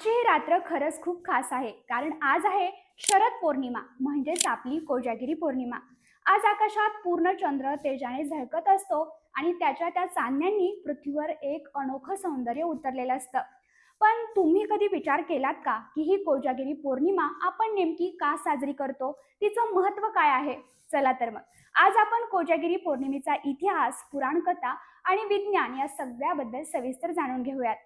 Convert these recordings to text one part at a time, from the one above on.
आजची ही रात्र खरंच खूप खास आहे. कारण आज आहे शरद पौर्णिमा म्हणजेच आपली कोजागिरी पौर्णिमा. आज आकाशात पूर्ण चंद्र तेजाने झळकत असतो आणि त्याच्या त्या चांदण्यांनी पृथ्वीवर एक अनोखं सौंदर्य उतरलेलं असतं. पण तुम्ही कधी विचार केलात का की ही कोजागिरी पौर्णिमा आपण नेमकी का साजरी करतो? तिचं महत्त्व काय आहे? चला तर मग. आज आपण कोजागिरी पौर्णिमेचा इतिहास पुराणकथा आणि विज्ञान या सगळ्याबद्दल सविस्तर जाणून घेऊयात.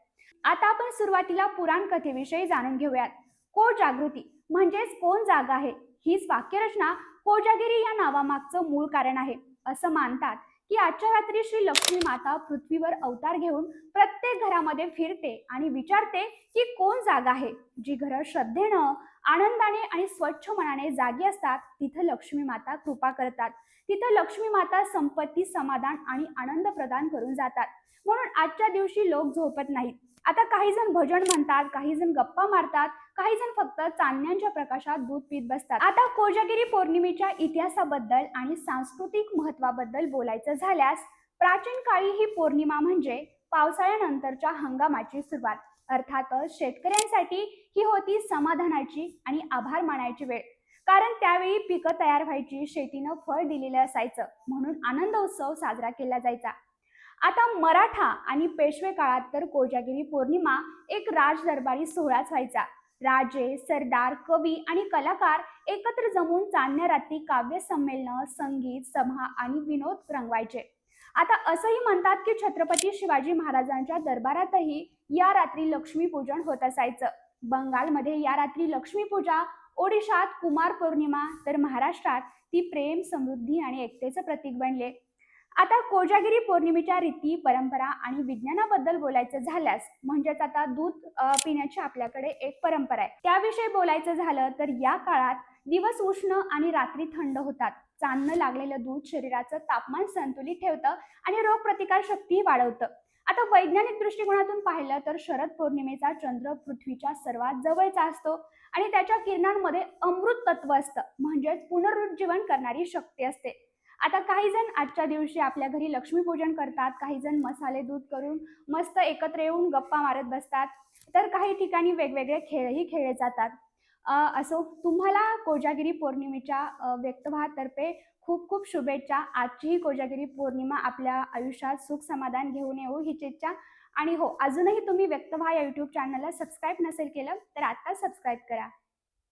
आता आपण सुरुवातीला पुराण कथेविषयी जाणून घेऊयात. को जागृती म्हणजेच कोण जागा आहे? हीच वाक्यरचना कोजागिरी या नावामागचं मूळ कारण आहे. असं मानतात की आजच्या रात्री श्री लक्ष्मी माता पृथ्वीवर अवतार घेऊन प्रत्येक घरामध्ये फिरते आणि विचारते की कोण जागा आहे? जी घरं श्रद्धेनं आनंदाने आणि स्वच्छ मनाने जागी असतात तिथं लक्ष्मी माता कृपा करतात. तिथं लक्ष्मी माता संपत्ती समाधान आणि आनंद प्रदान करून जातात. म्हणून आजच्या दिवशी लोक झोपत नाहीत. आता काही जण भजन म्हणतात काही जण गप्पा मारतात काही जण फक्त चांदण्यांच्या प्रकाशात दूध पीत बसतात. आता कोजागिरी पौर्णिमेच्या इतिहासाबद्दल आणि सांस्कृतिक महत्वाबद्दल बोलायचं झाल्यास प्राचीन काळी ही पौर्णिमा म्हणजे पावसाळ्यानंतरच्या हंगामाची सुरुवात. अर्थातच शेतकऱ्यांसाठी ही होती समाधानाची आणि आभार मानायची वेळ. कारण त्यावेळी पिकं तयार व्हायची शेतीनं फळ दिलेलं असायचं. म्हणून आनंद उत्सव साजरा केला जायचा. आता मराठा आणि पेशवे काळात तर कोजागिरी पौर्णिमा एक राज दरबारी सोहळाच व्हायचा. राजे सरदार कवी आणि कलाकार एकत्र जमून चांदण्या रात्री काव्य संमेलन संगीत सभा आणि विनोद रंगवायचे. आता असंही म्हणतात की छत्रपती शिवाजी महाराजांच्या दरबारातही या रात्री लक्ष्मीपूजन होत असायचं. बंगालमध्ये या रात्री लक्ष्मीपूजा ओडिशात कुमार पौर्णिमा तर महाराष्ट्रात ती प्रेम समृद्धी आणि एकतेचं प्रतीक बनले. आता कोजागिरी पौर्णिमेच्या रीती परंपरा आणि विज्ञानाबद्दल बोलायचं झाल्यास म्हणजेच आता दूध पिण्याची आपल्याकडे एक परंपरा आहे. त्याविषयी बोलायचं झालं तर या काळात दिवस उष्ण आणि रात्री थंड होतात. चांदणं लागलेलं दूध शरीराचं तापमान संतुलित ठेवतं आणि रोगप्रतिकार शक्तीही वाढवतं. आता वैज्ञानिक दृष्टिकोनातून पाहिलं तर शरद पौर्णिमेचा चंद्र पृथ्वीच्या सर्वात जवळचा असतो आणि त्याच्या किरणांमध्ये अमृत तत्व असतं. म्हणजेच पुनरुज्जीवन करणारी शक्ती असते. आता काही जण आजच्या दिवशी आपल्या घरी लक्ष्मीपूजन करतात. काही जण मसाले दूध करून मस्त एकत्र येऊन गप्पा मारत बसतात. तर काही ठिकाणी वेगवेगळे खेळही खेळले जातात. असो तुम्हाला कोजागिरी पौर्णिमेच्या व्यक्तभातर्फे खूप खूप शुभेच्छा. आजची ही कोजागिरी पौर्णिमा आपल्या आयुष्यात सुख समाधान घेऊन येऊ हीच इच्छा. आणि हो अजूनही तुम्ही व्यक्तभा या यूट्यूब चॅनलला सबस्क्राईब नसेल केलं तर आत्ता सबस्क्राईब करा.